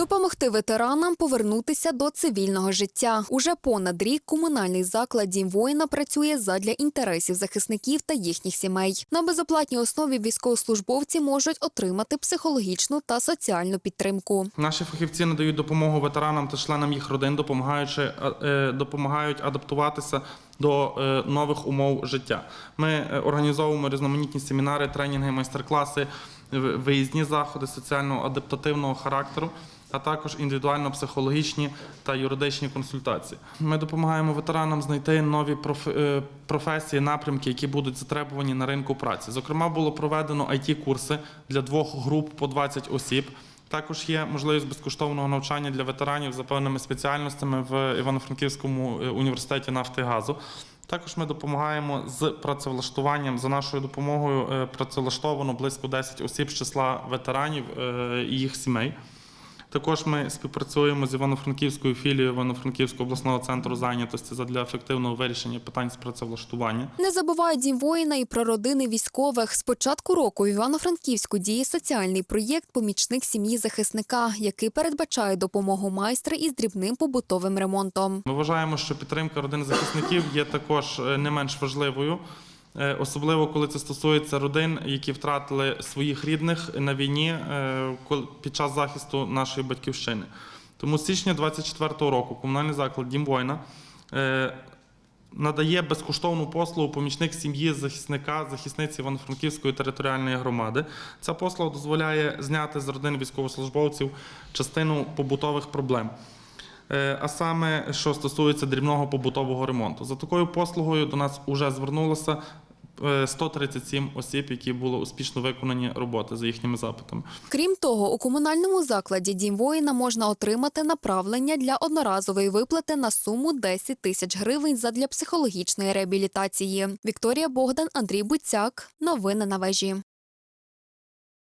Допомогти ветеранам повернутися до цивільного життя. Уже понад рік комунальний заклад «Дім воїна працює задля інтересів захисників та їхніх сімей. На безоплатній основі військовослужбовці можуть отримати психологічну та соціальну підтримку. Наші фахівці надають допомогу ветеранам та членам їх родин, допомагаючи е, допомагають адаптуватися до е, нових умов життя. Ми е, організовуємо різноманітні семінари, тренінги, майстер-класи, виїзні заходи соціально адаптативного характеру. А також індивідуально-психологічні та юридичні консультації. Ми допомагаємо ветеранам знайти нові е, професії, напрямки, які будуть затребувані на ринку праці. Зокрема, було проведено it курси для двох груп по 20 осіб. Також є можливість безкоштовного навчання для ветеранів за певними спеціальностями в Івано-Франківському е, університеті нафти газу. Також ми допомагаємо з працевлаштуванням. За нашою допомогою е, працевлаштовано близько 10 осіб з числа ветеранів е, і їх сімей. Також ми співпрацюємо з Івано-Франківською філією Івано-Франківського обласного центру зайнятості задля ефективного вирішення питань з працевлаштування. Не забувають дім воїна і про родини військових. З початку року в Івано-Франківську діє соціальний проєкт Помічник сім'ї захисника, який передбачає допомогу майстра із дрібним побутовим ремонтом. Ми вважаємо, що підтримка родин захисників є також е, не менш важливою, особливо коли це стосується родин, які втратили своїх рідних на війні е, під час захисту нашої батьківщини. Тому з січня 24-го року комунальний заклад Дім воїна е, надає безкоштовну послугу помічник сім'ї захисника, захисниці Івано-Франківської територіальної громади. Ця послуга дозволяє зняти з родин військовослужбовців частину побутових проблем. Е, А саме, що стосується дрібного побутового ремонту. За такою послугою до нас вже звернулося е, 137 осіб, які були успішно виконані роботи за їхніми запитами. Крім того, у комунальному закладі Дім воїна можна отримати направлення для одноразової виплати на суму 10 тисяч гривень задля психологічної реабілітації. Вікторія Богдан, Андрій Буцяк. Новини на вежі.